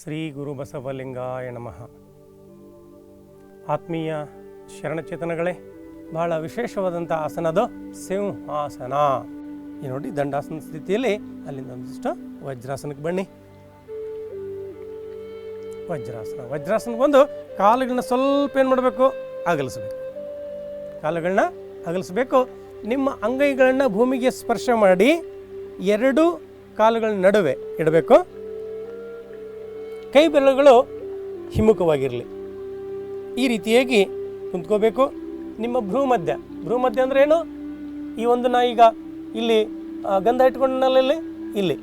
ಶ್ರೀ ಗುರು ಬಸವಲಿಂಗಾಯ ನಮಃ. ಆತ್ಮೀಯ ಶರಣಚೇತನಗಳೇ, ಬಹಳ ವಿಶೇಷವಾದಂಥ ಆಸನ ಅದು ಸಿಂಹಾಸನ. ಈ ನೋಡಿ ದಂಡಾಸನ ಸ್ಥಿತಿಯಲ್ಲಿ ಅಲ್ಲಿಂದ ಒಂದಿಷ್ಟು ವಜ್ರಾಸನಕ್ಕೆ ಬನ್ನಿ. ವಜ್ರಾಸನ, ವಜ್ರಾಸನಕ್ಕೆ ಬಂದು ಕಾಲುಗಳನ್ನ ಸ್ವಲ್ಪ ಏನು ಮಾಡಬೇಕು? ಅಗಲಿಸ್ಬೇಕು. ಕಾಲುಗಳನ್ನ ಅಗಲಿಸ್ಬೇಕು. ನಿಮ್ಮ ಅಂಗೈಗಳನ್ನು ಭೂಮಿಗೆ ಸ್ಪರ್ಶ ಮಾಡಿ ಎರಡು ಕಾಲುಗಳ ನಡುವೆ ಇಡಬೇಕು. ಕೈ ಬೆರಳುಗಳು ಹಿಮ್ಮುಖವಾಗಿರಲಿ. ಈ ರೀತಿಯಾಗಿ ಕುಂತ್ಕೋಬೇಕು. ನಿಮ್ಮ ಭ್ರೂಮಧ್ಯ. ಭ್ರೂಮಧ್ಯ ಅಂದ್ರೆ ಏನು? ಈ ಒಂದು ನಾ ಈಗ ಇಲ್ಲಿ ಗಂಧ ಇಟ್ಕೊಂಡಲ್ಲಿ ಇಲ್ಲಿ.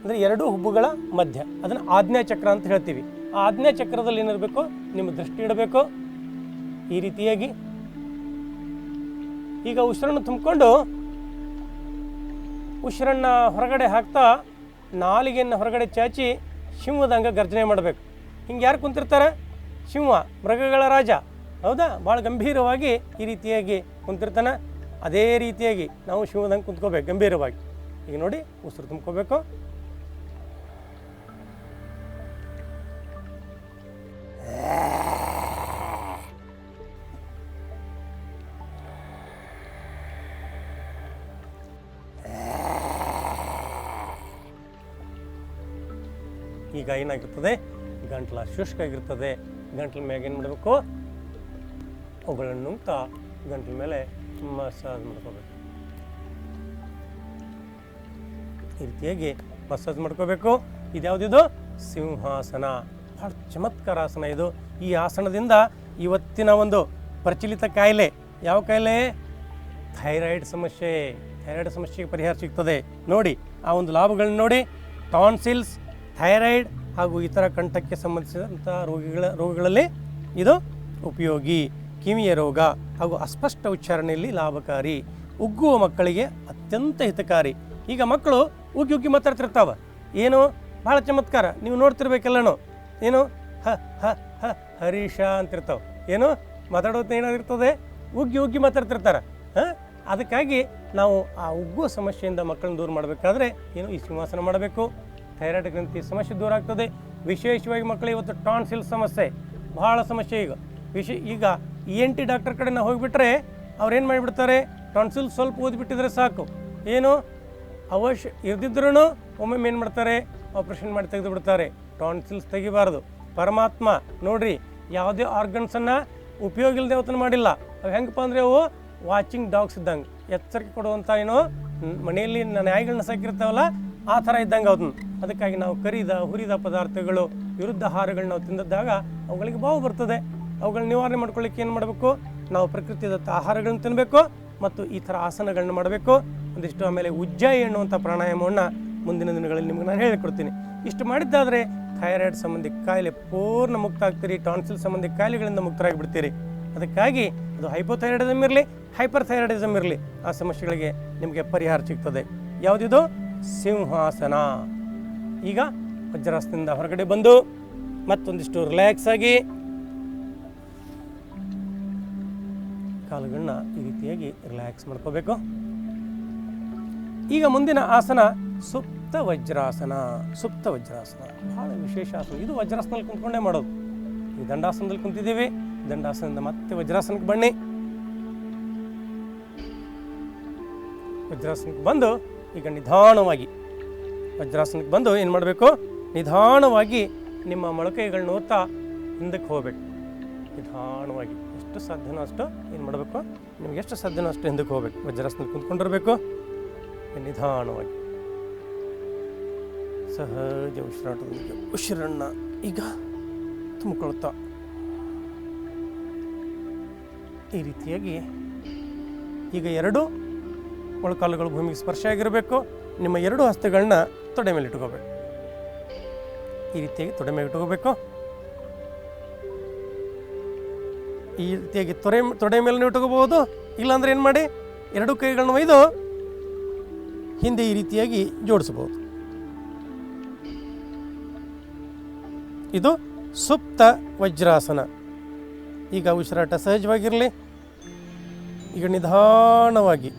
ಅಂದರೆ ಎರಡು ಹುಬ್ಬುಗಳ ಮಧ್ಯ. ಅದನ್ನು ಆಜ್ಞಾ ಚಕ್ರ ಅಂತ ಹೇಳ್ತೀವಿ. ಆ ಆಜ್ಞಾ ಚಕ್ರದಲ್ಲಿ ಏನಿರಬೇಕು? ನಿಮ್ಮ ದೃಷ್ಟಿ ಇಡಬೇಕು. ಈ ರೀತಿಯಾಗಿ. ಈಗ ಉಸಿರನ್ನು ತುಂಬಿಕೊಂಡು ಉಸಿರನ್ನು ಹೊರಗಡೆ ಹಾಕ್ತಾ ನಾಲಿಗೆಯನ್ನು ಹೊರಗಡೆ ಚಾಚಿ ಸಿಂಹದಂಗ ಗರ್ಜನೆ ಮಾಡಬೇಕು. ಹಿಂಗೆ ಯಾರು ಕುಂತಿರ್ತಾರೆ? ಸಿಂಹ ಮೃಗಗಳ ರಾಜ. ಹೌದಾ? ಭಾಳ ಗಂಭೀರವಾಗಿ ಈ ರೀತಿಯಾಗಿ ಕುಂತಿರ್ತಾನೆ. ಅದೇ ರೀತಿಯಾಗಿ ನಾವು ಸಿಂಹದಂಗೆ ಕುಂತ್ಕೋಬೇಕು ಗಂಭೀರವಾಗಿ. ಈಗ ನೋಡಿ, ಉಸಿರು ತುಂಬ್ಕೋಬೇಕು. ಈಗ ಏನಾಗಿರ್ತದೆ? ಗಂಟ್ಲ ಶುಷ್ಕ ಆಗಿರ್ತದೆ. ಗಂಟ್ಲ ಮ್ಯಾಗ ಏನು ಮಾಡಬೇಕು? ಅವುಗಳನ್ನು ಗಂಟ್ಲ ಮೇಲೆ ಮಸಾಜ್ ಮಾಡ್ಕೋಬೇಕು. ಈ ರೀತಿಯಾಗಿ ಮಸಾಜ್ ಮಾಡ್ಕೋಬೇಕು. ಇದ್ಯಾವುದಿದು? ಸಿಂಹಾಸನ. ಭಾಳ ಚಮತ್ಕಾರ ಆಸನ ಇದು. ಈ ಆಸನದಿಂದ ಇವತ್ತಿನ ಒಂದು ಪ್ರಚಲಿತ ಕಾಯಿಲೆ. ಯಾವ ಕಾಯಿಲೆ? ಥೈರಾಯ್ಡ್ ಸಮಸ್ಯೆ. ಥೈರಾಯ್ಡ್ ಸಮಸ್ಯೆಗೆ ಪರಿಹಾರ ಸಿಗ್ತದೆ. ನೋಡಿ, ಆ ಒಂದು ಲಾಭಗಳನ್ನ ನೋಡಿ. ಟಾನ್ಸಿಲ್ಸ್ ಥೈರಾಯ್ಡ್ ಹಾಗೂ ಇತರ ಕಂಠಕ್ಕೆ ಸಂಬಂಧಿಸಿದಂಥ ರೋಗಿಗಳ, ರೋಗಗಳಲ್ಲಿ ಇದು ಉಪಯೋಗಿ. ಕಿವಿಯ ರೋಗ ಹಾಗೂ ಅಸ್ಪಷ್ಟ ಉಚ್ಚಾರಣೆಯಲ್ಲಿ ಲಾಭಕಾರಿ. ಉಗ್ಗುವ ಮಕ್ಕಳಿಗೆ ಅತ್ಯಂತ ಹಿತಕಾರಿ. ಈಗ ಮಕ್ಕಳು ಉಗ್ಗಿ ಉಗ್ಗಿ ಮಾತಾಡ್ತಿರ್ತಾವ. ಏನು? ಭಾಳ ಚಮತ್ಕಾರ. ನೀವು ನೋಡ್ತಿರ್ಬೇಕೆಲ್ಲನೂ? ಏನು? ಹ ಹ ಹ, ಹರೀಶ ಅಂತಿರ್ತಾವ. ಏನು? ಮಾತಾಡೋದು ಏನಾಗಿರ್ತದೆ ಉಗ್ಗಿ ಉಗ್ಗಿ ಮಾತಾಡ್ತಿರ್ತಾರೆ. ಹಾಂ? ಅದಕ್ಕಾಗಿ ನಾವು ಆ ಉಗ್ಗುವ ಸಮಸ್ಯೆಯಿಂದ ಮಕ್ಕಳನ್ನ ದೂರ ಮಾಡಬೇಕಾದ್ರೆ ಏನು ಈ ಸಿಂಹಾಸನ ಮಾಡಬೇಕು? ಥೈರಾಯ್ಡ್ ಗ್ರಂಥಿ ಸಮಸ್ಯೆ ದೂರ ಆಗ್ತದೆ. ವಿಶೇಷವಾಗಿ ಮಕ್ಕಳು, ಇವತ್ತು ಟಾನ್ಸಿಲ್ ಸಮಸ್ಯೆ. ಬಹಳ ಸಮಸ್ಯೆ ಈಗ. ವಿಶೇ, ಈಗ ಇ ಎನ್ ಟಿ ಡಾಕ್ಟರ್ ಕಡೆ ನಾವು ಹೋಗಿಬಿಟ್ರೆ ಅವ್ರೇನು ಮಾಡಿಬಿಡ್ತಾರೆ? ಟಾನ್ಸಿಲ್ ಸ್ವಲ್ಪ ಓದಿಬಿಟ್ಟಿದ್ರೆ ಸಾಕು. ಏನು? ಅವಶ್ಯ ಇರ್ದಿದ್ರೂ ಒಮ್ಮೊಮ್ಮೆ ಏನು ಮಾಡ್ತಾರೆ? ಆಪ್ರೇಷನ್ ಮಾಡಿ ತೆಗೆದು ಬಿಡ್ತಾರೆ ಟಾನ್ಸಿಲ್ಸ್ ತೆಗಿಬಾರ್ದು. ಪರಮಾತ್ಮ, ನೋಡ್ರಿ, ಯಾವುದೇ ಆರ್ಗನ್ಸನ್ನು ಉಪಯೋಗ ಇಲ್ಲದೆ ಅವತ್ತನ್ನು ಮಾಡಿಲ್ಲ. ಅವು ಹೆಂಗಪ್ಪ ಅಂದರೆ ಅವು ವಾಚಿಂಗ್ ಡಾಗ್ಸ್ ಇದ್ದಂಗೆ. ಎಚ್ಚರಿಕೆ ಕೊಡುವಂಥ ಏನೋ ಮನೆಯಲ್ಲಿ ನಾಯಿಗಳನ್ನ ಸಾಕಿರ್ತಾವಲ್ಲ, ಆ ಥರ ಇದ್ದಂಗೆ ಅದನ್ನ ಅದಕ್ಕಾಗಿ ನಾವು ಕರಿದ, ಹುರಿದ ಪದಾರ್ಥಗಳು, ವಿರುದ್ಧ ಆಹಾರಗಳನ್ನ ನಾವು ತಿಂದಿದ್ದಾಗ ಅವುಗಳಿಗೆ ಬಾವು ಬರ್ತದೆ. ಅವುಗಳನ್ನ ನಿವಾರಣೆ ಮಾಡ್ಕೊಳ್ಳಿಕ್ಕೆ ಏನು ಮಾಡಬೇಕು? ನಾವು ಪ್ರಕೃತಿದತ್ತ ಆಹಾರಗಳನ್ನು ತಿನ್ನಬೇಕು ಮತ್ತು ಈ ಥರ ಆಸನಗಳನ್ನ ಮಾಡಬೇಕು. ಒಂದಿಷ್ಟು ಆಮೇಲೆ ಉಜ್ಜಾಯಿ ಎನ್ನುವಂಥ ಪ್ರಾಣಾಯಾಮವನ್ನು ಮುಂದಿನ ದಿನಗಳಲ್ಲಿ ನಿಮಗೆ ನಾನು ಹೇಳಿಕೊಡ್ತೀನಿ. ಇಷ್ಟು ಮಾಡಿದ್ದಾದರೆ ಥೈರಾಯ್ಡ್ ಸಂಬಂಧಿ ಕಾಯಿಲೆ ಪೂರ್ಣ ಮುಕ್ತ ಆಗ್ತೀರಿ ಟಾನ್ಸಿಲ್ ಸಂಬಂಧಿ ಕಾಯಿಲೆಗಳಿಂದ ಮುಕ್ತರಾಗಿಬಿಡ್ತೀರಿ. ಅದಕ್ಕಾಗಿ ಅದು ಹೈಪೋಥೈರಾಯ್ಡಿಸಮ್ ಇರಲಿ ಹೈಪರ್ ಥೈರಾಯ್ಡಿಸಮ್ ಇರಲಿ. ಆ ಸಮಸ್ಯೆಗಳಿಗೆ ನಿಮಗೆ ಪರಿಹಾರ ಸಿಗ್ತದೆ. ಯಾವುದಿದು? ಸಿಂಹಾಸನ. ಈಗ ವಜ್ರಾಸನದಿಂದ ಹೊರಗಡೆ ಬಂದು ಮತ್ತೊಂದಿಷ್ಟು ರಿಲ್ಯಾಕ್ಸ್ ಆಗಿ ಕಾಲುಗಳನ್ನ ಈ ರೀತಿಯಾಗಿ ರಿಲ್ಯಾಕ್ಸ್ ಮಾಡ್ಕೋಬೇಕು. ಈಗ ಮುಂದಿನ ಆಸನ ಸುಪ್ತ ವಜ್ರಾಸನ ಸುಪ್ತ ವಜ್ರಾಸನ. ಬಹಳ ವಿಶೇಷ ಆಸನ. ಇದು ವಜ್ರಾಸನದಲ್ಲಿ ಕುಂತ್ಕೊಂಡೇ ಮಾಡೋದು. ಈ ದಂಡಾಸನದಲ್ಲಿ ಕುಂತಿದ್ದೀವಿ. ದಂಡಾಸನದಿಂದ ಮತ್ತೆ ವಜ್ರಾಸನಕ್ಕೆ ಬನ್ನಿ. ವಜ್ರಾಸನಕ್ಕೆ ಬಂದು ಈಗ ನಿಧಾನವಾಗಿ ವಜ್ರಾಸನಕ್ಕೆ ಬಂದು ಏನು ಮಾಡಬೇಕು? ನಿಧಾನವಾಗಿ ನಿಮ್ಮ ಮೊಳಕೈಗಳನ್ನ ಓದ್ತಾ ಹಿಂದಕ್ಕೆ ಹೋಗ್ಬೇಕು. ನಿಧಾನವಾಗಿ. ಎಷ್ಟು ಸಾಧ್ಯನೋ ಅಷ್ಟು ಏನು ಮಾಡಬೇಕು? ನಿಮ್ಗೆ ಎಷ್ಟು ಸಾಧ್ಯನೋ ಅಷ್ಟು ಹಿಂದಕ್ಕೆ ಹೋಗ್ಬೇಕು. ವಜ್ರಾಸನಕ್ಕೆ ಕುಂತ್ಕೊಂಡಿರಬೇಕು ನಿಧಾನವಾಗಿ. ಸಹಜ ಉಸಿರಾಟದೊಂದಿಗೆ ಉಸಿರನ್ನ ಈಗ ತುಂಬಿಕೊಳ್ತಾ. ಈ ರೀತಿಯಾಗಿ ಈಗ ಎರಡು ಮೊಳಕಾಲುಗಳು ಭೂಮಿಗೆ ಸ್ಪರ್ಶ ಆಗಿರಬೇಕು. ನಿಮ್ಮ ಎರಡು ಹಸ್ತಗಳನ್ನ ತೊಡೆ ಮೇಲೆ ಇಟ್ಕೋಬೇಕು. ಈ ರೀತಿಯಾಗಿ ತೊಡೆ ಮೇಲೆ ಇಟ್ಕೋಬೇಕು. ಈ ರೀತಿಯಾಗಿ ತೊರೆ ತೊಡೆ ಮೇಲೆ ಇಟ್ಕೋಬಹುದು. ಇಲ್ಲಾಂದ್ರೆ ಏನು ಮಾಡಿ? ಎರಡು ಕೈಗಳನ್ನು ಒಯ್ದು ಹಿಂದೆ ಈ ರೀತಿಯಾಗಿ ಜೋಡಿಸಬಹುದು. ಇದು ಸುಪ್ತ ವಜ್ರಾಸನ. ಈಗ ಉಸಿರಾಟ ಸಹಜವಾಗಿರಲಿ. ಈಗ ನಿಧಾನವಾಗಿ.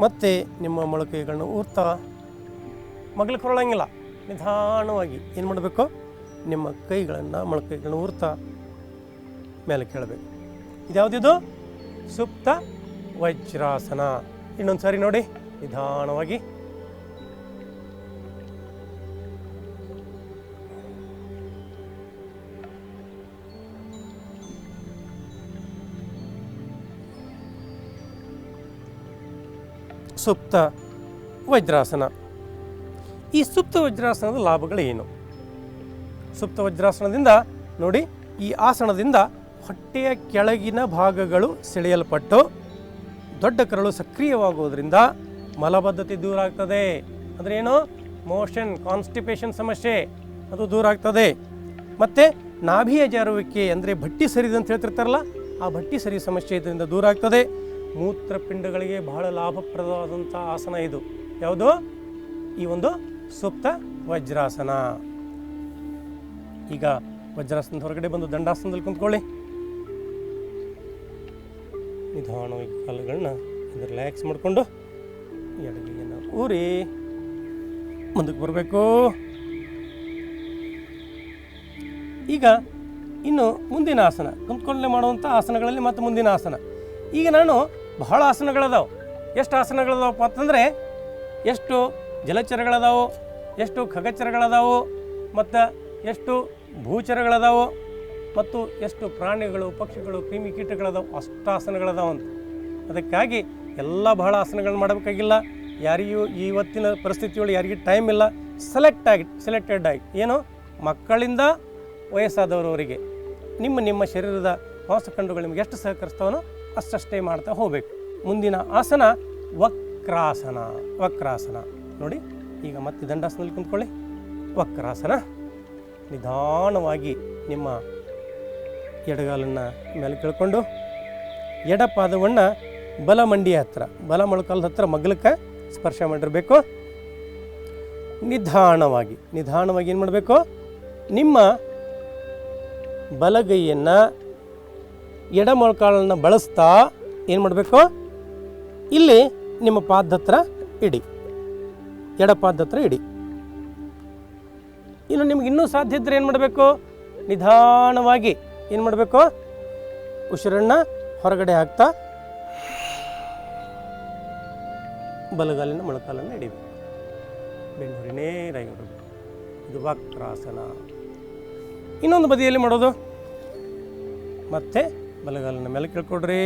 ಮತ್ತೆ ನಿಮ್ಮ ಮೊಳಕೆಗಳನ್ನು ಊರ್ತಾ ಮಗಳು ಕೊರಳಂಗಿಲ್ಲ. ನಿಧಾನವಾಗಿ ಏನು ಮಾಡಬೇಕು? ನಿಮ್ಮ ಕೈಗಳನ್ನು ಮೊಳಕೈಗಳನ್ನ ಊರ್ತಾ ಮೇಲೆ ಕೇಳಬೇಕು. ಇದ್ಯಾವುದಿದು? ಸುಪ್ತ ವಜ್ರಾಸನ. ಇನ್ನೊಂದು ಸಾರಿ ನೋಡಿ, ನಿಧಾನವಾಗಿ. ಸುಪ್ತ ವಜ್ರಾಸನ. ಈ ಸುಪ್ತ ವಜ್ರಾಸನದ ಲಾಭಗಳೇನು? ಸುಪ್ತ ವಜ್ರಾಸನದಿಂದ ನೋಡಿ, ಈ ಆಸನದಿಂದ ಹೊಟ್ಟೆಯ ಕೆಳಗಿನ ಭಾಗಗಳು ಸೆಳೆಯಲ್ಪಟ್ಟು ದೊಡ್ಡ ಕರಳು ಸಕ್ರಿಯವಾಗುವುದರಿಂದ ಮಲಬದ್ಧತೆ ದೂರ ಆಗ್ತದೆ ಅಂದರೆ ಏನು? ಮೋಷನ್, ಕಾನ್ಸ್ಟಿಪೇಷನ್ ಸಮಸ್ಯೆ, ಅದು ದೂರ ಆಗ್ತದೆ ಮತ್ತು ನಾಭಿಯ ಜಾರುವಿಕೆ ಅಂದರೆ ಭಟ್ಟಿ ಸರಿದು ಅಂತ ಹೇಳ್ತಿರ್ತಾರಲ್ಲ, ಆ ಭಟ್ಟಿ ಸರಿ ಸಮಸ್ಯೆ ಇದರಿಂದ ದೂರ ಆಗ್ತದೆ ಮೂತ್ರಪಿಂಡಗಳಿಗೆ ಬಹಳ ಲಾಭಪ್ರದವಾದಂಥ ಆಸನ ಇದು. ಯಾವುದು? ಈ ಒಂದು ಸುಪ್ತ ವಜ್ರಾಸನ. ಈಗ ವಜ್ರಾಸನದ ಹೊರಗಡೆ ಬಂದು ದಂಡಾಸನದಲ್ಲಿ ಕುಂತ್ಕೊಳ್ಳಿ. ನಿಧಾನವಾಗಿ ಕಾಲುಗಳನ್ನ ರಿಲ್ಯಾಕ್ಸ್ ಮಾಡಿಕೊಂಡು ಎಡಗೈಯನ್ನು ಊರಿ. ಮುಂದಕ್ಕೆ ಬರಬೇಕು. ಈಗ ಇನ್ನು ಮುಂದಿನ ಆಸನ. ಕುಂತ್ಕೊಂಡೇ ಮಾಡುವಂಥ ಆಸನಗಳಲ್ಲಿ ಮತ್ತು ಮುಂದಿನ ಆಸನ. ಈಗ ನಾನು ಬಹಳ ಆಸನಗಳದಾವು. ಎಷ್ಟು ಆಸನಗಳದಾವಪ್ಪ ಅಂತಂದರೆ ಎಷ್ಟು ಜಲಚರಗಳದಾವು, ಎಷ್ಟು ಖಗಚರಗಳದಾವು, ಮತ್ತು ಎಷ್ಟು ಭೂಚರಗಳದಾವು, ಮತ್ತು ಎಷ್ಟು ಪ್ರಾಣಿಗಳು, ಪಕ್ಷಿಗಳು, ಕ್ರಿಮಿ ಕೀಟಗಳದಾವು, ಅಷ್ಟು ಆಸನಗಳದಾವು ಅಂತ. ಅದಕ್ಕಾಗಿ ಎಲ್ಲ ಬಹಳ ಆಸನಗಳನ್ನ ಮಾಡಬೇಕಾಗಿಲ್ಲ. ಯಾರಿಗೂ ಇವತ್ತಿನ ಪರಿಸ್ಥಿತಿಯೊಳಗೆ ಯಾರಿಗೂ ಟೈಮ್ ಇಲ್ಲ. ಸೆಲೆಕ್ಟ್ ಆಗಿ ಸೆಲೆಕ್ಟೆಡ್ ಆಗಿ. ಏನು? ಮಕ್ಕಳಿಂದ ವಯಸ್ಸಾದವರವರಿಗೆ. ನಿಮ್ಮ ನಿಮ್ಮ ಶರೀರದ ಮಾಂಸಖಂಡಗಳು ನಿಮಗೆ ಎಷ್ಟು ಸಹಕರಿಸ್ತಾವನೋ ಅಷ್ಟಷ್ಟೇ ಮಾಡ್ತಾ ಹೋಗಬೇಕು. ಮುಂದಿನ ಆಸನ ವಕ್ರಾಸನ ವಕ್ರಾಸನ. ನೋಡಿ, ಈಗ ಮತ್ತೆ ದಂಡಾಸನದಲ್ಲಿ ಕುಂತ್ಕೊಳ್ಳಿ. ವಕ್ರಾಸನ. ನಿಧಾನವಾಗಿ ನಿಮ್ಮ ಎಡಗಾಲನ್ನು ಮೇಲೆ ಕೇಳ್ಕೊಂಡು, ಎಡಪಾದವನ್ನು ಬಲ ಮಂಡಿಯ ಹತ್ರ ಬಲ ಮೊಳಕಾಲದ ಹತ್ರ ಮಗ್ಲಕ್ಕೆ ಸ್ಪರ್ಶ ಮಾಡಿರಬೇಕು. ನಿಧಾನವಾಗಿ ನಿಧಾನವಾಗಿ ಏನು ಮಾಡಬೇಕು? ನಿಮ್ಮ ಬಲಗೈಯನ್ನು ಎಡ ಮೊಳಕಾಳನ್ನು ಬಳಸ್ತಾ ಏನು ಮಾಡಬೇಕು? ಇಲ್ಲಿ ನಿಮ್ಮ ಪಾದ ಹತ್ರ ಇಡಿ. ಎಡ ಪಾದ ಹತ್ರ ಇಡಿ. ಇನ್ನು ನಿಮ್ಗೆ ಇನ್ನೂ ಸಾಧ್ಯ ಇದ್ದರೆ ಏನು ಮಾಡಬೇಕು? ನಿಧಾನವಾಗಿ ಏನು ಮಾಡಬೇಕು? ಉಸಿರನ್ನು ಹೊರಗಡೆ ಹಾಕ್ತಾ ಬಲಗಾಲಿನ ಮೊಳಕಾಲನ್ನು ಹಿಡಿಬೇಕು. ಬೆಂಗಳೂರಿನೇ ಬರಬೇಕು ಇದು ವಕ್ರಾಸನ. ಇನ್ನೊಂದು ಬದಿಯಲ್ಲಿ ಮಾಡೋದು? ಮತ್ತೆ ಬಲಗಾಲನ ಮೇಲೆ ಕೇಳ್ಕೊಡ್ರಿ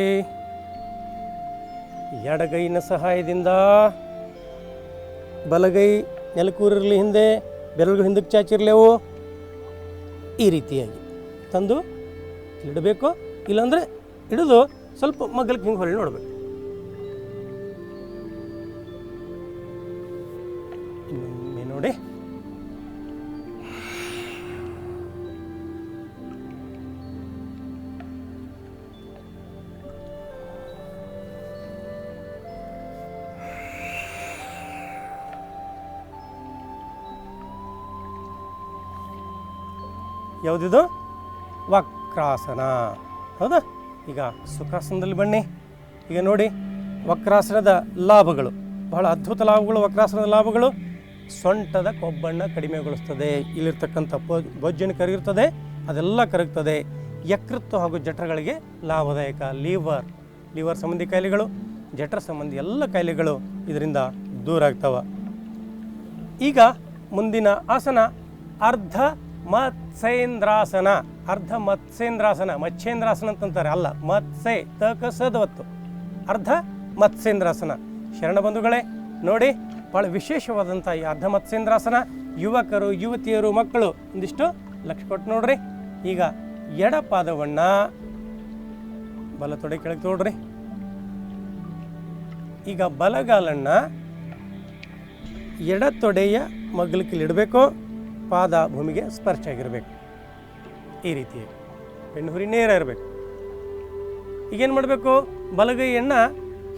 ಎಡಗೈನ ಸಹಾಯದಿಂದ ಬಲಗೈ ನೆಲಕೂರಿರಲಿ ಹಿಂದೆ ಬೆರಳುಗಳು ಹಿಂದಕ್ಕೆ ಚಾಚಿರಲೇವು. ಈ ರೀತಿಯಾಗಿ ತಂದು ಇಡಬೇಕು. ಇಲ್ಲಾಂದರೆ ಹಿಡಿದು ಸ್ವಲ್ಪ ಮಗ್ಗಲಿಗೆ ಹಿಂಗೆ ಹೊರಳಿ ನೋಡಬೇಕು. ಯಾವುದಿದು ವಕ್ರಾಸನ. ಹೌದಾ? ಈಗ ಸುಖಾಸನದಲ್ಲಿ ಬನ್ನಿ. ಈಗ ನೋಡಿ, ವಕ್ರಾಸನದ ಲಾಭಗಳು. ಬಹಳ ಅದ್ಭುತ ಲಾಭಗಳು, ವಕ್ರಾಸನದ ಲಾಭಗಳು. ಸೊಂಟದ ಕೊಬ್ಬಣ್ಣ ಕಡಿಮೆಗೊಳಿಸ್ತದೆ. ಇಲ್ಲಿರ್ತಕ್ಕಂಥ ಬೊಜ್ಜನ್ನು ಕರಗಿರ್ತದೆ, ಅದೆಲ್ಲ ಕರಗ್ತದೆ. ಯಕೃತ್ತು ಹಾಗೂ ಜಠರಗಳಿಗೆ ಲಾಭದಾಯಕ. ಲಿವರ್ ಲಿವರ್ ಸಂಬಂಧಿ ಕಾಯಿಲೆಗಳು, ಜಠರ ಸಂಬಂಧಿ ಎಲ್ಲ ಕಾಯಿಲೆಗಳು ಇದರಿಂದ ದೂರ ಆಗ್ತವೆ. ಈಗ ಮುಂದಿನ ಆಸನ ಅರ್ಧ ಮತ್ಸ್ಯೇಂದ್ರಾಸನ. ಅರ್ಧ ಮತ್ಸೇಂದ್ರಾಸನ ಮತ್ಸೇಂದ್ರಾಸನ ಅಂತಂತಾರೆ. ಅಲ್ಲ ಮತ್ಸೆ ತಕ ಸದವತ್ತು ಅರ್ಧ ಮತ್ಸ್ಯೇಂದ್ರಾಸನ. ಶರಣ ಬಂಧುಗಳೇ, ನೋಡಿ ಭಾಳ ವಿಶೇಷವಾದಂಥ ಈ ಅರ್ಧ ಮತ್ಸೇಂದ್ರಾಸನ ಯುವಕರು, ಯುವತಿಯರು, ಮಕ್ಕಳು, ಒಂದಿಷ್ಟು ಲಕ್ಷ ಕೊಟ್ಟು ನೋಡ್ರಿ. ಈಗ ಎಡ ಪಾದವನ್ನು ಬಲ ತೊಡೆ ಕೆಳಗೆ ತೋಡ್ರಿ ಈಗ ಬಲಗಾಲನ್ನು ಎಡ ತೊಡೆಯ ಇಡಬೇಕು ಪಾದ ಭೂಮಿಗೆ ಸ್ಪರ್ಶ ಆಗಿರಬೇಕು ಈ ರೀತಿ ಬೆನ್ನು ಹುರಿ ನೇರ ಇರಬೇಕು. ಈಗೇನು ಮಾಡಬೇಕು? ಬಲಗೈಯನ್ನು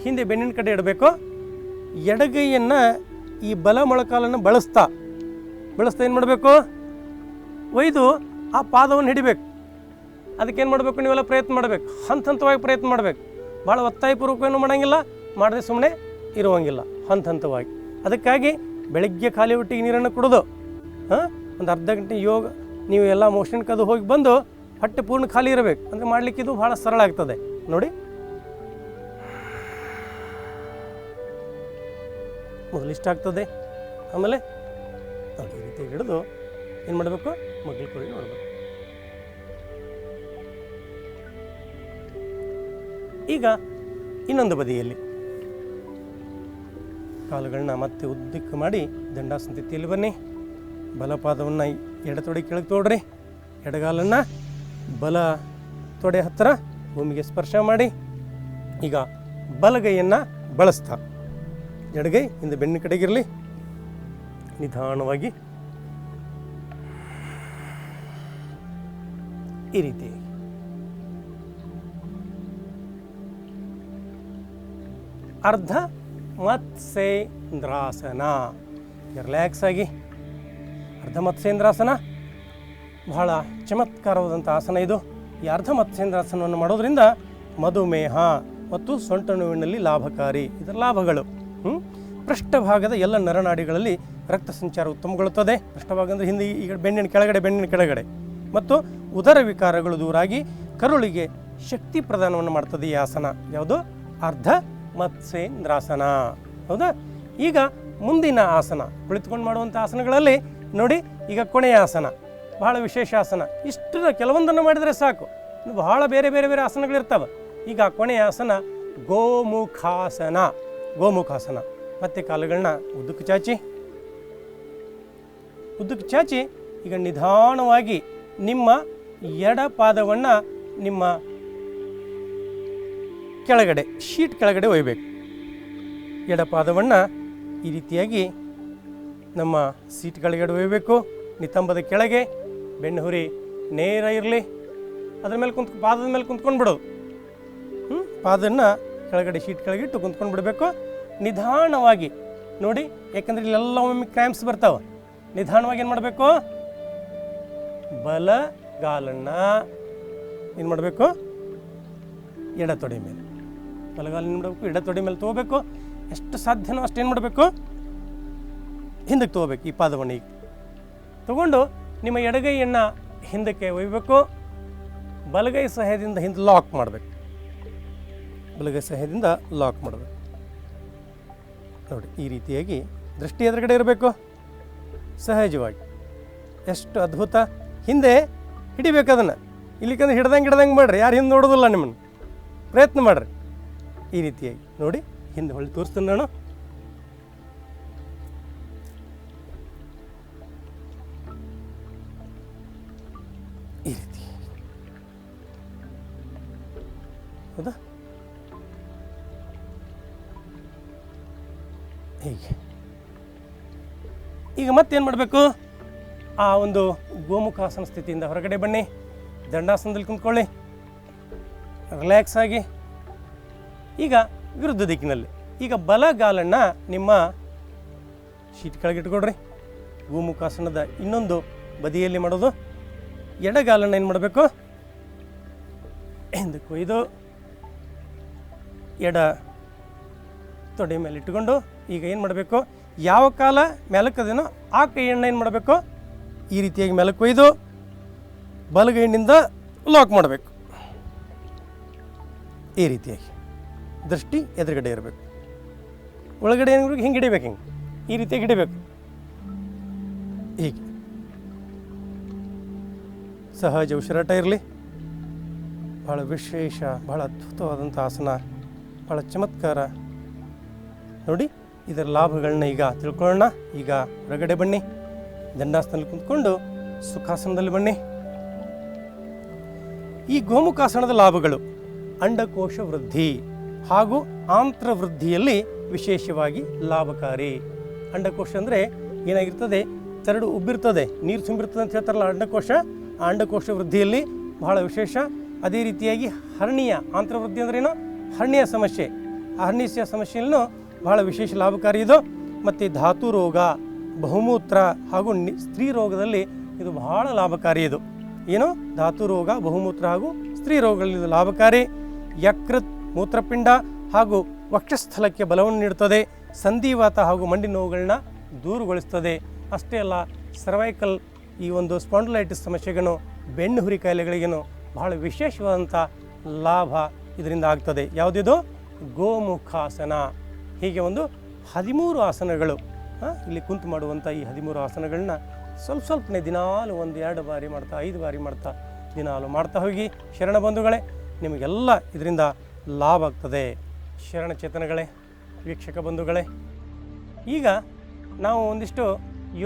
ಹಿಂದೆ ಬೆನ್ನಿನ ಕಡೆ ಇಡಬೇಕು. ಎಡಗೈಯನ್ನು ಈ ಬಲ ಮೊಳಕಾಲನ್ನು ಬಳಸ್ತಾ. ಬಳಸ್ತಾ ಏನು ಮಾಡಬೇಕು? ಒಯ್ದು ಆ ಪಾದವನ್ನು ಹಿಡಿಬೇಕು. ಅದಕ್ಕೇನು ಮಾಡಬೇಕು? ನೀವೆಲ್ಲ ಪ್ರಯತ್ನ ಮಾಡಬೇಕು. ಹಂತ ಹಂತವಾಗಿ ಪ್ರಯತ್ನ ಮಾಡಬೇಕು. ಭಾಳ ಒತ್ತಾಯಪೂರ್ವಕ ಏನು ಮಾಡೋಂಗಿಲ್ಲ, ಮಾಡದೆ ಸುಮ್ಮನೆ ಇರುವಂಗಿಲ್ಲ ಹಂತ ಹಂತವಾಗಿ ಅದಕ್ಕಾಗಿ ಬೆಳಗ್ಗೆ ಖಾಲಿ ಹೊಟ್ಟಿಗೆ ನೀರನ್ನು ಕುಡಿದು, ಹಾಂ? ಒಂದು ಅರ್ಧ ಗಂಟೆ ಯೋಗ, ನೀವು ಎಲ್ಲ ಮೋಷನ್ ಕದು ಹೋಗಿ ಬಂದು ಹೊಟ್ಟೆ ಪೂರ್ಣ ಖಾಲಿ ಇರಬೇಕು. ಅಂದರೆ ಮಾಡಲಿಕ್ಕೆ ಇದು ಭಾಳ ಸರಳ ಆಗ್ತದೆ. ನೋಡಿ. ಮೊದಲು ಇಷ್ಟ ಆಗ್ತದೆ. ಆಮೇಲೆ ಈ ರೀತಿ ಹಿಡಿದು ಏನು ಮಾಡಬೇಕು? ಮಗ್ಳು ಕೊಡಿ ನೋಡಬೇಕು. ಈಗ ಇನ್ನೊಂದು ಬದಿಯಲ್ಲಿ ಕಾಲುಗಳನ್ನ ಮತ್ತೆ ಉದ್ದಕ್ಕೆ ಮಾಡಿ ದಂಡಾಸನ ಸ್ಥಿತಿಯಲ್ಲಿ ಬನ್ನಿ. ಬಲಪಾದವನ್ನು ಎಡ ತೊಡೆ ಕೆಳಗೆ ತೋಡ್ರಿ. ಎಡಗಾಲನ್ನು ಬಲ ತೊಡೆ ಹತ್ತಿರ ಭೂಮಿಗೆ ಸ್ಪರ್ಶ ಮಾಡಿ. ಈಗ ಬಲಗೈಯನ್ನು ಬಳಸ್ತ. ಎಡಗೈ ಇಂದ ಬೆನ್ನ ಕಡೆಗಿರಲಿ. ನಿಧಾನವಾಗಿ. ಈ ರೀತಿ. ಅರ್ಧ ಮತ್ಸ್ಯೇಂದ್ರಾಸನ. ರಿಲ್ಯಾಕ್ಸ್ ಆಗಿ. ಅರ್ಧ ಮತ್ಸ್ಯೇಂದ್ರಾಸನ ಬಹಳ ಚಮತ್ಕಾರವಾದಂಥ ಆಸನ ಇದು. ಈ ಅರ್ಧ ಮಾಡೋದರಿಂದ ಮಧುಮೇಹ ಮತ್ತು ಸೊಂಟ ನೋವಿನಲ್ಲಿ ಲಾಭಕಾರಿ. ಇದರ ಲಾಭಗಳು ಹ್ಞೂ ಪೃಷ್ಠಭಾಗದ ಎಲ್ಲ ನರನಾಡಿಗಳಲ್ಲಿ ರಕ್ತ ಸಂಚಾರ ಉತ್ತಮಗೊಳ್ಳುತ್ತದೆ. ಪೃಷ್ಠಭಾಗ ಅಂದರೆ ಹಿಂದೆ ಈಗ ಬೆನ್ನಿನ ಕೆಳಗಡೆ ಬೆನ್ನಿನ ಕೆಳಗಡೆ. ಮತ್ತು ಉದರ ವಿಕಾರಗಳು ದೂರಾಗಿ ಕರುಳಿಗೆ ಶಕ್ತಿ ಪ್ರದಾನವನ್ನು ಮಾಡ್ತದೆ ಈ ಆಸನ. ಯಾವುದು? ಅರ್ಧ ಮತ್ಸೇಂದ್ರಾಸನ ಹೌದಾ? ಈಗ ಮುಂದಿನ ಆಸನ, ಕುಳಿತುಕೊಂಡು ಮಾಡುವಂಥ ಆಸನಗಳಲ್ಲಿ ನೋಡಿ, ಈಗ ಕೊನೆಯ ಆಸನ. ಬಹಳ ವಿಶೇಷ ಆಸನ. ಇಷ್ಟರ ಕೆಲವೊಂದನ್ನು ಮಾಡಿದರೆ ಸಾಕು. ಬಹಳ ಬೇರೆ ಬೇರೆ ಬೇರೆ ಆಸನಗಳಿರ್ತವೆ. ಈಗ ಕೊನೆಯ ಆಸನ ಗೋಮುಖಾಸನ. ಗೋಮುಖಾಸನ. ಮತ್ತೆ ಕಾಲುಗಳನ್ನ ಉದ್ದಕ್ಕೆ ಚಾಚಿ. ಉದ್ದಕ್ಕೆ ಚಾಚಿ, ಈಗ ನಿಧಾನವಾಗಿ ನಿಮ್ಮ ಎಡ ಪಾದವನ್ನು ನಿಮ್ಮ ಕೆಳಗಡೆ, ಶೀಟ್ ಕೆಳಗಡೆ ಒಯ್ಬೇಕು. ಎಡಪಾದವನ್ನು ಈ ರೀತಿಯಾಗಿ ನಮ್ಮ ಸೀಟ್ ಕೆಳಗಡೆ ಒಯ್ಯಬೇಕು ನಿತಂಬದ ಕೆಳಗೆ ಬೆನ್ನು ಹುರಿ ನೇರ ಇರಲಿ. ಅದ್ರ ಮೇಲೆ ಕುಂತ್ ಪಾದದ ಮೇಲೆ ಕುಂತ್ಕೊಂಡು ಬಿಡೋದು. ಹ್ಞೂ ಪಾದನ್ನು ಕೆಳಗಡೆ ಶೀಟ್ ಕೆಳಗಿಟ್ಟು ಕುಂತ್ಕೊಂಡು ಬಿಡಬೇಕು. ನಿಧಾನವಾಗಿ ನೋಡಿ, ಯಾಕಂದ್ರೆ ಇಲ್ಲೆಲ್ಲ ಒಮ್ಮೆ ಕ್ರ್ಯಾಂಪ್ಸ್ ಬರ್ತಾವೆ. ನಿಧಾನವಾಗಿ ಏನು ಮಾಡಬೇಕು? ಬಲಗಾಲನ್ನು ಏನು ಮಾಡಬೇಕು? ಎಡ ತೊಡೆ ಮೇಲೆ. ಬಲಗಾಲ ಏನು ಮಾಡಬೇಕು? ಎಡ ತೊಡೆ ಮೇಲೆ ತೊಗೋಬೇಕು. ಎಷ್ಟು ಸಾಧ್ಯನೋ ಅಷ್ಟು ಏನು ಮಾಡಬೇಕು. ಹಿಂದಕ್ಕೆ ತೊಗೋಬೇಕು, ಈ ಪಾದವನ್ನು ಈಗ. ತಗೊಂಡು ನಿಮ್ಮ ಎಡಗೈಯನ್ನು ಹಿಂದಕ್ಕೆ ಒಯ್ಯಬೇಕು ಬಲಗೈ ಸಹಾಯದಿಂದ ಹಿಂದೆ ಲಾಕ್ ಮಾಡಬೇಕು. ಬಲಗೈ ಸಹಾಯದಿಂದ ಲಾಕ್ ಮಾಡಬೇಕು. ನೋಡಿ, ಈ ರೀತಿಯಾಗಿ ದೃಷ್ಟಿ ಎದುರುಗಡೆ ಇರಬೇಕು. ಸಹಜವಾಗಿ. ಎಷ್ಟು ಅದ್ಭುತ. ಹಿಂದೆ ಹಿಡಿಬೇಕು ಅದನ್ನು. ಇಲ್ಲಿಕಂದ್ರೆ ಹಿಡ್ದಂಗೆ ಹಿಡ್ದಂಗೆ ಮಾಡ್ರಿ. ಯಾರು ಹಿಂದೆ ನೋಡೋದಿಲ್ಲ ನಿಮ್ಮನ್ನು. ಪ್ರಯತ್ನ ಮಾಡ್ರಿ. ಈ ರೀತಿಯಾಗಿ. ನೋಡಿ, ಹಿಂದೆ ಹೊಳ್ಳಿ ತೋರಿಸ್ತೀನಿ ನಾನು. ಹೀಗೆ. ಈಗ ಮತ್ತೇನು ಮಾಡಬೇಕು? ಆ ಒಂದು ಗೋಮುಖಾಸನ ಸ್ಥಿತಿಯಿಂದ ಹೊರಗಡೆ ಬನ್ನಿ. ದಂಡಾಸನದಲ್ಲಿ ಕುಂತ್ಕೊಳ್ಳಿ. ರಿಲ್ಯಾಕ್ಸ್ ಆಗಿ. ಈಗ ವಿರುದ್ಧ ದಿಕ್ಕಿನಲ್ಲಿ. ಈಗ ಬಲಗಾಲನ್ನು ನಿಮ್ಮ ಶೀಟ್ ಕೆಳಗೆ ಇಟ್ಕೊಳ್ರಿ ಗೋಮುಖಾಸನದ ಇನ್ನೊಂದು ಬದಿಯಲ್ಲಿ ಮಾಡೋದು. ಎಡಗಾಲನ್ನು ಏನು ಮಾಡಬೇಕು? ಹಿಂದಕ್ಕೆ ಒಯ್ದು ಎಡ ತೊಡೆ ಮೇಲೆ ಇಟ್ಟುಕೊಂಡು ಈಗ ಏನು ಮಾಡಬೇಕು? ಯಾವ ಕಾಲ ಮೆಲಕದೇನೋ ಆ ಕೈಯನ್ನು ಏನು ಮಾಡಬೇಕು? ಈ ರೀತಿಯಾಗಿ ಮೇಲಕ್ಕೆ ಒಯ್ದು ಬಲಗೈನಿಂದ ಲಾಕ್ ಮಾಡಬೇಕು. ಈ ರೀತಿಯಾಗಿ. ದೃಷ್ಟಿ ಎದುರುಗಡೆ ಇರಬೇಕು. ಒಳಗಡೆ ಏನು ಹಿಂಗೆ ಹಿಡಿಬೇಕು ಹಿಂಗೆ. ಈ ರೀತಿಯಾಗಿ ಹಿಡಿಬೇಕು. ಹೀಗೆ. ಸಹಜ ಉಸಿರಾಟ ಇರಲಿ. ಭಾಳ ವಿಶೇಷ ಭಾಳ ಅದ್ಭುತವಾದಂಥ ಆಸನ ಭಾಳ ಚಮತ್ಕಾರ. ನೋಡಿ, ಇದರ ಲಾಭಗಳನ್ನ ಈಗ ತಿಳ್ಕೊಳ್ಳೋಣ. ಈಗ ಹೊರಗಡೆ ಬನ್ನಿ. ದಂಡಾಸನದಲ್ಲಿ ಕುಂತ್ಕೊಂಡು ಸುಖಾಸನದಲ್ಲಿ ಬನ್ನಿ. ಈ ಗೋಮುಖಾಸನದ ಲಾಭಗಳು ಅಂಡಕೋಶ ವೃದ್ಧಿ ಹಾಗೂ ಆಂತ್ರ ವೃದ್ಧಿಯಲ್ಲಿ ವಿಶೇಷವಾಗಿ ಲಾಭಕಾರಿ. ಅಂಡಕೋಶ ಅಂದರೆ ಏನಾಗಿರ್ತದೆ? ತೆರಡು ಉಬ್ಬಿರ್ತದೆ, ನೀರು ತುಂಬಿರ್ತದೆ ಅಂತ ಹೇಳ್ತಾರಲ್ಲ ಅಂಡಕೋಶ. ಅಂಡಕೋಶ ವೃದ್ಧಿಯಲ್ಲಿ ಬಹಳ ವಿಶೇಷ. ಅದೇ ರೀತಿಯಾಗಿ ಹರ್ನಿಯ ಆಂತ್ರವೃದ್ಧಿ ಅಂದ್ರೇನು ಹರ್ಣೀಯ ಸಮಸ್ಯೆ. ಆ ಹರ್ನಿಯ ಸಮಸ್ಯೆಯನ್ನು ಬಹಳ ವಿಶೇಷ ಲಾಭಕಾರಿ ಇದು. ಮತ್ತು ಧಾತು ರೋಗ, ಬಹುಮೂತ್ರ ಹಾಗೂ ಸ್ತ್ರೀ ರೋಗದಲ್ಲಿ ಇದು ಬಹಳ ಲಾಭಕಾರಿ ಇದು. ಏನು? ಧಾತು ರೋಗ, ಬಹುಮೂತ್ರ ಹಾಗೂ ಸ್ತ್ರೀ ರೋಗಗಳಲ್ಲಿ ಇದು ಲಾಭಕಾರಿ. ಯಕೃತ್, ಮೂತ್ರಪಿಂಡ ಹಾಗೂ ವಕ್ಷಸ್ಥಲಕ್ಕೆ ಬಲವನ್ನು ನೀಡುತ್ತದೆ. ಸಂಧಿವಾತ ಹಾಗೂ ಮಂಡಿ ನೋವುಗಳನ್ನ ದೂರುಗೊಳಿಸ್ತದೆ. ಅಷ್ಟೇ ಅಲ್ಲ ಸರ್ವೈಕಲ್ ಈ ಒಂದು ಸ್ಪಾಂಡಲೈಟಿಸ್ ಸಮಸ್ಯೆಗೂ ಬೆನ್ನು ಹುರಿ ಕಾಯಿಲೆಗಳಿಗೇನು ಬಹಳ ವಿಶೇಷವಾದಂಥ ಲಾಭ ಇದರಿಂದ ಆಗ್ತದೆ. ಯಾವುದಿದು? ಗೋಮುಖಾಸನ. ಹೀಗೆ ಒಂದು ಹದಿಮೂರು ಆಸನಗಳು ಇಲ್ಲಿ ಕುಂತು ಮಾಡುವಂಥ ಈ ಹದಿಮೂರು ಆಸನಗಳನ್ನ ಸ್ವಲ್ಪ ಸ್ವಲ್ಪನೇ ದಿನಾಲು ಒಂದು ಎರಡು ಬಾರಿ ಮಾಡ್ತಾ, ಐದು ಬಾರಿ ಮಾಡ್ತಾ, ದಿನಾಲು ಮಾಡ್ತಾ ಹೋಗಿ. ಶರಣ ಬಂಧುಗಳೇ, ನಿಮಗೆಲ್ಲ ಇದರಿಂದ ಲಾಭ ಆಗ್ತದೆ. ಶರಣ ಚೇತನಗಳೇ, ವೀಕ್ಷಕ ಬಂಧುಗಳೇ, ಈಗ ನಾವು ಒಂದಿಷ್ಟು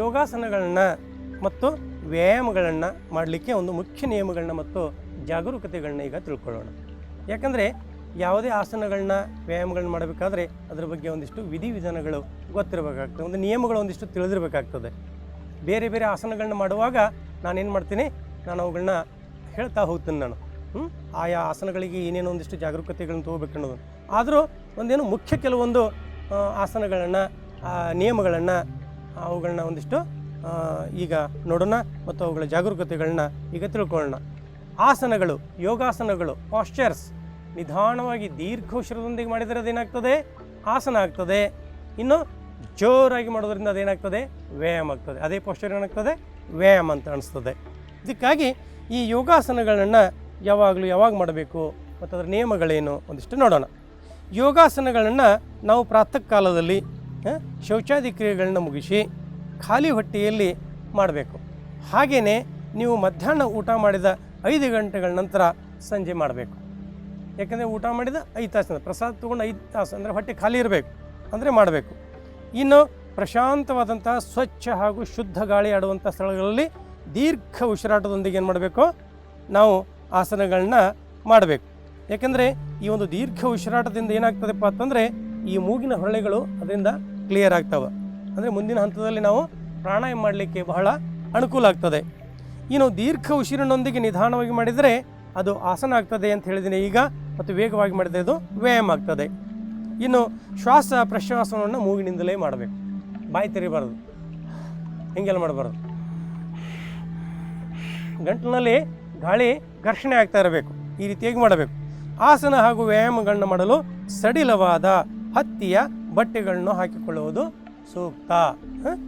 ಯೋಗಾಸನಗಳನ್ನು ಮತ್ತು ವ್ಯಾಯಾಮಗಳನ್ನು ಮಾಡಲಿಕ್ಕೆ ಒಂದು ಮುಖ್ಯ ನಿಯಮಗಳನ್ನ ಮತ್ತು ಜಾಗರೂಕತೆಗಳನ್ನ ಈಗ ತಿಳ್ಕೊಳ್ಳೋಣ. ಯಾಕಂದರೆ ಯಾವುದೇ ಆಸನಗಳನ್ನ ವ್ಯಾಯಾಮಗಳನ್ನ ಮಾಡಬೇಕಾದ್ರೆ ಅದರ ಬಗ್ಗೆ ಒಂದಿಷ್ಟು ವಿಧಿವಿಧಾನಗಳು ಗೊತ್ತಿರಬೇಕಾಗ್ತದೆ. ಒಂದು ನಿಯಮಗಳು ಒಂದಿಷ್ಟು ತಿಳಿದಿರಬೇಕಾಗ್ತದೆ. ಬೇರೆ ಬೇರೆ ಆಸನಗಳನ್ನ ಮಾಡುವಾಗ ನಾನೇನು ಮಾಡ್ತೀನಿ? ನಾನು ಅವುಗಳನ್ನ ಹೇಳ್ತಾ ಹೋಗ್ತೀನಿ ನಾನು. ಹ್ಞೂ ಆಯಾ ಆಸನಗಳಿಗೆ ಏನೇನೋ ಒಂದಿಷ್ಟು ಜಾಗರೂಕತೆಗಳನ್ನು ತೊಗೋಬೇಕು ಅನ್ನೋದು. ಆದರೂ ಒಂದೇನು ಮುಖ್ಯ ಕೆಲವೊಂದು ಆಸನಗಳನ್ನು ನಿಯಮಗಳನ್ನು ಅವುಗಳನ್ನ ಒಂದಿಷ್ಟು ಈಗ ನೋಡೋಣ ಮತ್ತು ಅವುಗಳ ಜಾಗರೂಕತೆಗಳನ್ನ ಈಗ ತಿಳ್ಕೊಳ್ಳೋಣ. ಆಸನಗಳು, ಯೋಗಾಸನಗಳು ಪಾಶ್ಚರ್ಸ್ ನಿಧಾನವಾಗಿ ದೀರ್ಘ ಉಸಿರದೊಂದಿಗೆ ಮಾಡಿದರೆ ಅದೇನಾಗ್ತದೆ? ಆಸನ ಆಗ್ತದೆ. ಇನ್ನು ಜೋರಾಗಿ ಮಾಡೋದ್ರಿಂದ ಅದೇನಾಗ್ತದೆ? ವ್ಯಾಯಾಮ ಆಗ್ತದೆ. ಅದೇ ಪೋಶ್ಚರ್ ಏನಾಗ್ತದೆ? ವ್ಯಾಯಾಮ ಅಂತ ಅನಿಸ್ತದೆ. ಇದಕ್ಕಾಗಿ ಈ ಯೋಗಾಸನಗಳನ್ನು ಯಾವಾಗಲೂ ಯಾವಾಗ ಮಾಡಬೇಕು? ಮತ್ತು ಅದರ ನಿಯಮಗಳೇನು? ಒಂದಿಷ್ಟು ನೋಡೋಣ. ಯೋಗಾಸನಗಳನ್ನು ನಾವು ಪ್ರಾತಃ ಕಾಲದಲ್ಲಿ ಶೌಚಾದಿ ಕ್ರಿಯೆಗಳನ್ನ ಮುಗಿಸಿ ಖಾಲಿ ಹೊಟ್ಟೆಯಲ್ಲಿ ಮಾಡಬೇಕು. ಹಾಗೆಯೇ ನೀವು ಮಧ್ಯಾಹ್ನ ಊಟ ಮಾಡಿದ ಐದು ಗಂಟೆಗಳ ನಂತರ ಸಂಜೆ ಮಾಡಬೇಕು. ಯಾಕಂದರೆ ಊಟ ಮಾಡಿದ ಐದು ತಾಸಿನ ಪ್ರಸಾದ ತೊಗೊಂಡು ಐದು ತಾಸು, ಅಂದರೆ ಹೊಟ್ಟೆ ಖಾಲಿ ಇರಬೇಕು, ಅಂದರೆ ಮಾಡಬೇಕು. ಇನ್ನು ಪ್ರಶಾಂತವಾದಂಥ ಸ್ವಚ್ಛ ಹಾಗೂ ಶುದ್ಧ ಗಾಳಿ ಆಡುವಂಥ ಸ್ಥಳಗಳಲ್ಲಿ ದೀರ್ಘ ಉಸಿರಾಟದೊಂದಿಗೆ ಏನು ಮಾಡಬೇಕು? ನಾವು ಆಸನಗಳನ್ನ ಮಾಡಬೇಕು. ಯಾಕೆಂದರೆ ಈ ಒಂದು ದೀರ್ಘ ಉಸಿರಾಟದಿಂದ ಏನಾಗ್ತದಪ್ಪ ಅಂತಂದರೆ ಈ ಮೂಗಿನ ಹೊಳೆಗಳು ಅದರಿಂದ ಕ್ಲಿಯರ್ ಆಗ್ತವೆ. ಅಂದರೆ ಮುಂದಿನ ಹಂತದಲ್ಲಿ ನಾವು ಪ್ರಾಣಾಯಾಮ ಮಾಡಲಿಕ್ಕೆ ಬಹಳ ಅನುಕೂಲ ಆಗ್ತದೆ. ಇನ್ನು ದೀರ್ಘ ಉಸಿರಿನೊಂದಿಗೆ ನಿಧಾನವಾಗಿ ಮಾಡಿದರೆ ಅದು ಆಸನ ಆಗ್ತದೆ ಅಂತ ಹೇಳಿದ್ದೀನಿ ಈಗ ಮತ್ತು ವೇಗವಾಗಿ ಮಾಡಿದರೆ ಅದು ವ್ಯಾಯಾಮ ಆಗ್ತದೆ. ಇನ್ನು ಶ್ವಾಸ ಪ್ರಶ್ವಾಸವನ್ನು ಮೂಗಿನಿಂದಲೇ ಮಾಡಬೇಕು. ಬಾಯಿ ತೆರಿಬಾರ್ದು. ಹಿಂಗೆಲ್ಲ ಮಾಡಬಾರ್ದು. ಗಂಟಲಿನಲ್ಲಿ ಗಾಳಿ ಘರ್ಷಣೆ ಆಗ್ತಾ ಇರಬೇಕು. ಈ ರೀತಿಯಾಗಿ ಮಾಡಬೇಕು. ಆಸನ ಹಾಗೂ ವ್ಯಾಯಾಮಗಳನ್ನ ಮಾಡಲು ಸಡಿಲವಾದ ಹತ್ತಿಯ ಬಟ್ಟೆಗಳನ್ನು ಹಾಕಿಕೊಳ್ಳುವುದು ಸೂಕ್ತ.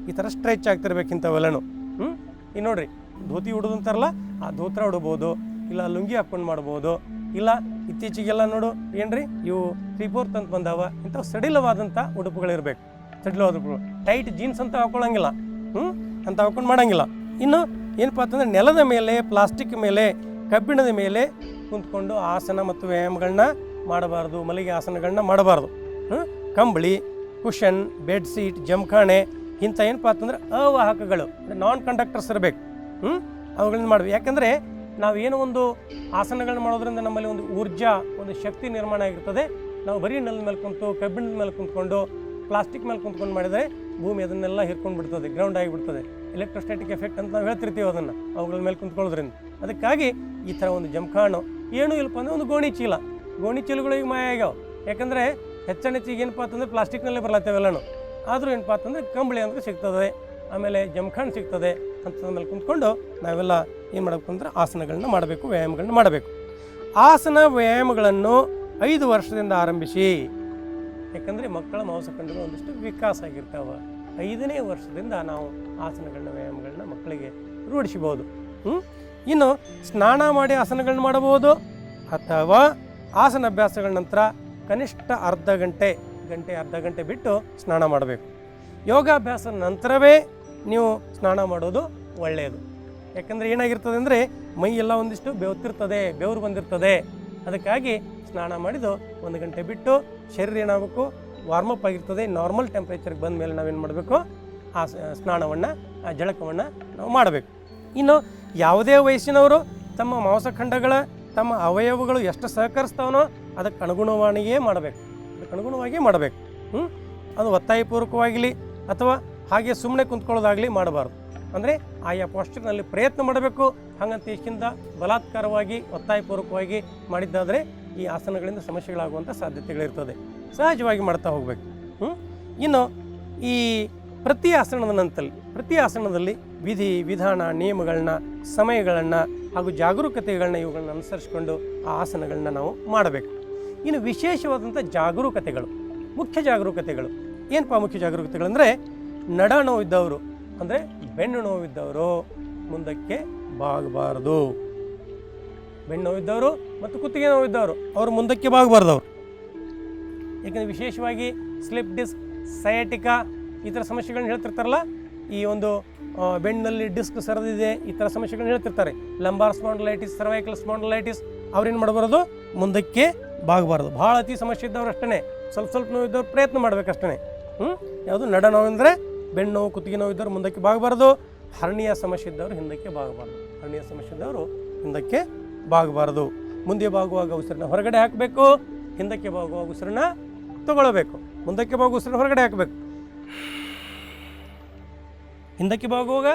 ಈ ಥರ ಸ್ಟ್ರೆಚ್ ಆಗ್ತಿರ್ಬೇಕು ಇಂಥವೆಲ್ಲನೂ. ಹ್ಞೂ ಈಗ ನೋಡ್ರಿ, ಧೋತಿ ಉಡೋದು ಅಂತಾರಲ್ಲ ಆ ಧೋತ್ರ ಉಡ್ಬೋದು ಇಲ್ಲ ಲುಂಗಿ ಹಾಕೊಂಡು ಮಾಡ್ಬೋದು. ಇಲ್ಲ ಇತ್ತೀಚೆಗೆಲ್ಲ ನೋಡು, ಏನ್ರಿ? ಇವು ತ್ರೀ ಫೋರ್ತ್ ಅಂತ ಬಂದಾವ. ಇಂಥವು ಸಡಿಲವಾದಂಥ ಉಡುಪುಗಳಿರ್ಬೇಕು. ಸಡಿಲವಾದ ಉಡುಪುಗಳು ಟೈಟ್ ಜೀನ್ಸ್ ಅಂತ ಹಾಕೊಳ್ಳೋಂಗಿಲ್ಲ. ಹ್ಞೂ ಅಂತ ಹಾಕೊಂಡು ಮಾಡೋಂಗಿಲ್ಲ. ಇನ್ನು ಏನಪ್ಪ ಅಂತಂದ್ರೆ ನೆಲದ ಮೇಲೆ ಪ್ಲಾಸ್ಟಿಕ್ ಮೇಲೆ, ಕಬ್ಬಿಣದ ಮೇಲೆ ಕುಂತ್ಕೊಂಡು ಆಸನ ಮತ್ತು ವ್ಯಾಯಾಮಗಳನ್ನ ಮಾಡಬಾರ್ದು, ಮಲಗಿ ಆಸನಗಳನ್ನ ಮಾಡಬಾರ್ದು. ಹ್ಞೂ ಕಂಬಳಿ ಕುಷನ್ ಬೆಡ್ ಶೀಟ್ ಜಮಖಾನೆ, ಇಂಥ ಏನಪ್ಪ ಅಂತಂದ್ರೆ ಅವಾಹಕಗಳು ನಾನ್ ಕಂಡಕ್ಟರ್ಸ್ ಇರಬೇಕು. ಹ್ಞೂ ಅವುಗಳನ್ನ ಮಾಡಬೇಕು. ಯಾಕಂದರೆ ನಾವೇನೋ ಒಂದು ಆಸನಗಳನ್ನ ಮಾಡೋದ್ರಿಂದ ನಮ್ಮಲ್ಲಿ ಒಂದು ಊರ್ಜಾ, ಒಂದು ಶಕ್ತಿ ನಿರ್ಮಾಣ ಆಗಿರ್ತದೆ. ನಾವು ಬರೀ ನೆಲದ ಮೇಲೆ ಕುಂತು, ಕಬ್ಬಿಣದ ಮೇಲೆ ಕುಂತ್ಕೊಂಡು, ಪ್ಲಾಸ್ಟಿಕ್ ಮೇಲೆ ಕುಂತ್ಕೊಂಡು ಮಾಡಿದರೆ ಭೂಮಿ ಅದನ್ನೆಲ್ಲ ಹಿರ್ಕೊಂಡು ಬಿಡ್ತದೆ ಗ್ರೌಂಡ್ ಆಗಿಬಿಡ್ತದೆ. ಎಲೆಕ್ಟ್ರೋಸ್ಟಾಟಿಕ್ ಎಫೆಕ್ಟ್ ಅಂತ ನಾವು ಹೇಳ್ತಿರ್ತೀವಿ ಅದನ್ನು, ಅವುಗಳ ಮೇಲೆ ಕುಂತ್ಕೊಳ್ಳೋದ್ರಿಂದ. ಅದಕ್ಕಾಗಿ ಈ ಥರ ಒಂದು ಜಮಖಾಣು ಏನು ಇಲ್ಲಪ್ಪ ಅಂದ್ರೆ ಒಂದು ಗೋಣಿ ಚೀಲ. ಗೋಣಿ ಚೀಲಗಳು ಈಗ ಮಾಯ ಆಗ್ಯಾವ. ಯಾಕಂದರೆ ಹೆಚ್ಚೆಚ್ಚಿಗೆ ಏನಪ್ಪ ಅಂತಂದರೆ ಪ್ಲಾಸ್ಟಿಕ್ನಲ್ಲೇ ಬರ್ಲತ್ತೇವೆಲ್ಲನೂ ಆದರೂ ಏನಪ್ಪ ಅಂತಂದ್ರೆ ಕಂಬಳಿ ಅಂತ ಸಿಗ್ತದೆ, ಆಮೇಲೆ ಜಮಖಾಣ್ ಸಿಗ್ತದೆ. ಅಂತದ ಮೇಲೆ ಕುಂತ್ಕೊಂಡು ನಾವೆಲ್ಲ ಏನು ಮಾಡಬೇಕು ಅಂದರೆ ಆಸನಗಳನ್ನ ಮಾಡಬೇಕು, ವ್ಯಾಯಾಮಗಳನ್ನ ಮಾಡಬೇಕು. ಆಸನ, ವ್ಯಾಯಾಮಗಳನ್ನು ಐದು ವರ್ಷದಿಂದ ಆರಂಭಿಸಿ, ಯಾಕಂದರೆ ಮಕ್ಕಳ ಮಾಂಸಖಂಡಗಳು ಒಂದಿಷ್ಟು ವಿಕಾಸ ಆಗಿರ್ತಾವೆ. ಐದನೇ ವರ್ಷದಿಂದ ನಾವು ಆಸನಗಳನ್ನ, ವ್ಯಾಯಾಮಗಳನ್ನ ಮಕ್ಕಳಿಗೆ ರೂಢಿಸಬಹುದು. ಹ್ಞೂ ಇನ್ನು ಸ್ನಾನ ಮಾಡಿ ಆಸನಗಳನ್ನ ಮಾಡಬಹುದು, ಅಥವಾ ಆಸನ ಅಭ್ಯಾಸಗಳ ನಂತರ ಕನಿಷ್ಠ ಅರ್ಧ ಗಂಟೆ ಗಂಟೆ, ಅರ್ಧ ಗಂಟೆ ಬಿಟ್ಟು ಸ್ನಾನ ಮಾಡಬೇಕು. ಯೋಗಾಭ್ಯಾಸದ ನಂತರವೇ ನೀವು ಸ್ನಾನ ಮಾಡೋದು ಒಳ್ಳೆಯದು ಯಾಕಂದರೆ ಏನಾಗಿರ್ತದೆ ಅಂದರೆ ಮೈ ಎಲ್ಲ ಒಂದಿಷ್ಟು ಬೆವತ್ತಿರ್ತದೆ, ಬೆವರು ಬಂದಿರ್ತದೆ. ಅದಕ್ಕಾಗಿ ಸ್ನಾನ ಮಾಡಿದ್ದು ಒಂದು ಗಂಟೆ ಬಿಟ್ಟು ಶರೀರ ಏನಾಗಬೇಕು ವಾರ್ಮಪ್ ಆಗಿರ್ತದೆ ನಾರ್ಮಲ್ ಟೆಂಪ್ರೇಚರ್ಗೆ ಬಂದ ಮೇಲೆ ನಾವೇನು ಮಾಡಬೇಕು? ಆ ಸ್ನಾನವನ್ನು, ಆ ಜಳಕವನ್ನು ನಾವು ಮಾಡಬೇಕು. ಇನ್ನು ಯಾವುದೇ ವಯಸ್ಸಿನವರು ತಮ್ಮ ಮಾಂಸಖಂಡಗಳ ತಮ್ಮ ಅವಯವಗಳು ಎಷ್ಟು ಸಹಕರಿಸ್ತಾವನೋ ಅದಕ್ಕೆ ಅನುಗುಣವಾಗಿಯೇ ಮಾಡಬೇಕು. ಅದಕ್ಕೆ ಅನುಗುಣವಾಗಿಯೇ ಮಾಡಬೇಕು. ಹ್ಞೂ ಅದು ಒತ್ತಾಯಪೂರ್ವಕವಾಗಲಿ ಅಥವಾ ಹಾಗೆ ಸುಮ್ಮನೆ ಕುಂತ್ಕೊಳ್ಳೋದಾಗಲಿ ಮಾಡಬಾರ್ದು. ಅಂದರೆ ಆಯಾ ಪೋಸ್ಟರ್ನಲ್ಲಿ ಪ್ರಯತ್ನ ಮಾಡಬೇಕು. ಹಾಗಂತ ಇಷ್ಟಿಂದ ಬಲಾತ್ಕಾರವಾಗಿ, ಒತ್ತಾಯಪೂರ್ವಕವಾಗಿ ಮಾಡಿದ್ದಾದರೆ ಈ ಆಸನಗಳಿಂದ ಸಮಸ್ಯೆಗಳಾಗುವಂಥ ಸಾಧ್ಯತೆಗಳಿರ್ತದೆ. ಸಹಜವಾಗಿ ಮಾಡ್ತಾ ಹೋಗಬೇಕು. ಹ್ಞೂ ಇನ್ನು ಈ ಪ್ರತಿ ಆಸನದ ನಂತರ ಪ್ರತಿ ಆಸನದಲ್ಲಿ ವಿಧಿ, ವಿಧಾನ, ನಿಯಮಗಳನ್ನ, ಸಮಯಗಳನ್ನು ಹಾಗೂ ಜಾಗರೂಕತೆಗಳನ್ನ ಇವುಗಳನ್ನ ಅನುಸರಿಸಿಕೊಂಡು ಆ ಆಸನಗಳನ್ನ ನಾವು ಮಾಡಬೇಕು. ಇನ್ನು ವಿಶೇಷವಾದಂಥ ಜಾಗರೂಕತೆಗಳು, ಮುಖ್ಯ ಜಾಗರೂಕತೆಗಳು. ಏನಪ್ಪ ಮುಖ್ಯ ಜಾಗರೂಕತೆಗಳು ಅಂದರೆ ನಡ ನೋವಿದ್ದವರು, ಅಂದರೆ ಬೆನ್ನು ನೋವಿದ್ದವರು ಮುಂದಕ್ಕೆ ಬಾಗಬಾರದು. ಬೆನ್ನು ನೋವಿದ್ದವರು ಮತ್ತು ಕುತ್ತಿಗೆ ನೋವಿದ್ದವರು, ಅವರು ಮುಂದಕ್ಕೆ ಬಾಗಬಾರ್ದು ಅವರು ಏಕೆಂದರೆ ವಿಶೇಷವಾಗಿ ಸ್ಲಿಪ್ ಡಿಸ್ಕ್, ಸಯಾಟಿಕಾ ಈ ಥರ ಸಮಸ್ಯೆಗಳನ್ನ ಹೇಳ್ತಿರ್ತಾರಲ್ಲ, ಈ ಒಂದು ಬೆನ್ನಲ್ಲಿ ಡಿಸ್ಕ್ ಸರಿದಿದೆ, ಈ ಥರ ಸಮಸ್ಯೆಗಳನ್ನ ಹೇಳ್ತಿರ್ತಾರೆ. ಲಂಬಾರ್ ಸ್ಪಾಂಡಲೈಟಿಸ್, ಸರ್ವೈಕಲ್ ಸ್ಪಾಂಡಲೈಟಿಸ್, ಅವ್ರೇನು ಮಾಡಬಾರ್ದು? ಮುಂದಕ್ಕೆ ಬಾಗಬಾರ್ದು. ಭಾಳ ಅತಿ ಸಮಸ್ಯೆ ಇದ್ದವ್ರು ಅಷ್ಟೇ ಸ್ವಲ್ಪ ಸ್ವಲ್ಪ ನೋವಿದ್ದವ್ರು ಪ್ರಯತ್ನ ಮಾಡಬೇಕಷ್ಟೇ ಹ್ಞೂ ಯಾವುದು ನಡ ನೋವೆಂದರೆ ಬೆನ್ನು ನೋವು ಕುತ್ತಿಗೆ ನೋವು ಇದ್ದವರು ಮುಂದಕ್ಕೆ ಬಾಗಬಾರ್ದು. ಹರ್ನಿಯ ಸಮಸ್ಯೆ ಇದ್ದವರು ಹಿಂದಕ್ಕೆ ಬಾಗಬಾರ್ದು. ಹರ್ನಿಯ ಸಮಸ್ಯೆ ಇದ್ದವರು ಹಿಂದಕ್ಕೆ ಬಾಗಬಾರ್ದು. ಮುಂದೆ ಬಾಗುವಾಗ ಉಸಿರನ್ನ ಹೊರಗಡೆ ಹಾಕಬೇಕು. ಹಿಂದಕ್ಕೆ ಬಾಗುವಾಗ ಉಸಿರನ್ನ ತಗೊಳ್ಬೇಕು. ಮುಂದಕ್ಕೆ ಬಾಗುವ ಉಸಿರನ್ನ ಹೊರಗಡೆ ಹಾಕಬೇಕು. ಹಿಂದಕ್ಕೆ ಬಾಗುವಾಗ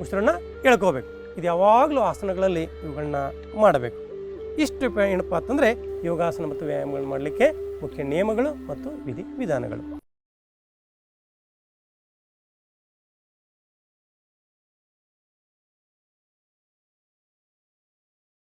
ಉಸಿರನ್ನ ಎಳ್ಕೋಬೇಕು. ಇದು ಯಾವಾಗಲೂ ಆಸನಗಳಲ್ಲಿ ಇವುಗಳನ್ನ ಮಾಡಬೇಕು. ಇಷ್ಟು ಏನಪ್ಪ ಅಂತಂದರೆ ಯೋಗಾಸನ ಮತ್ತು ವ್ಯಾಯಾಮಗಳು ಮಾಡಲಿಕ್ಕೆ ಮುಖ್ಯ ನಿಯಮಗಳು ಮತ್ತು ವಿಧಿ ವಿಧಾನಗಳು.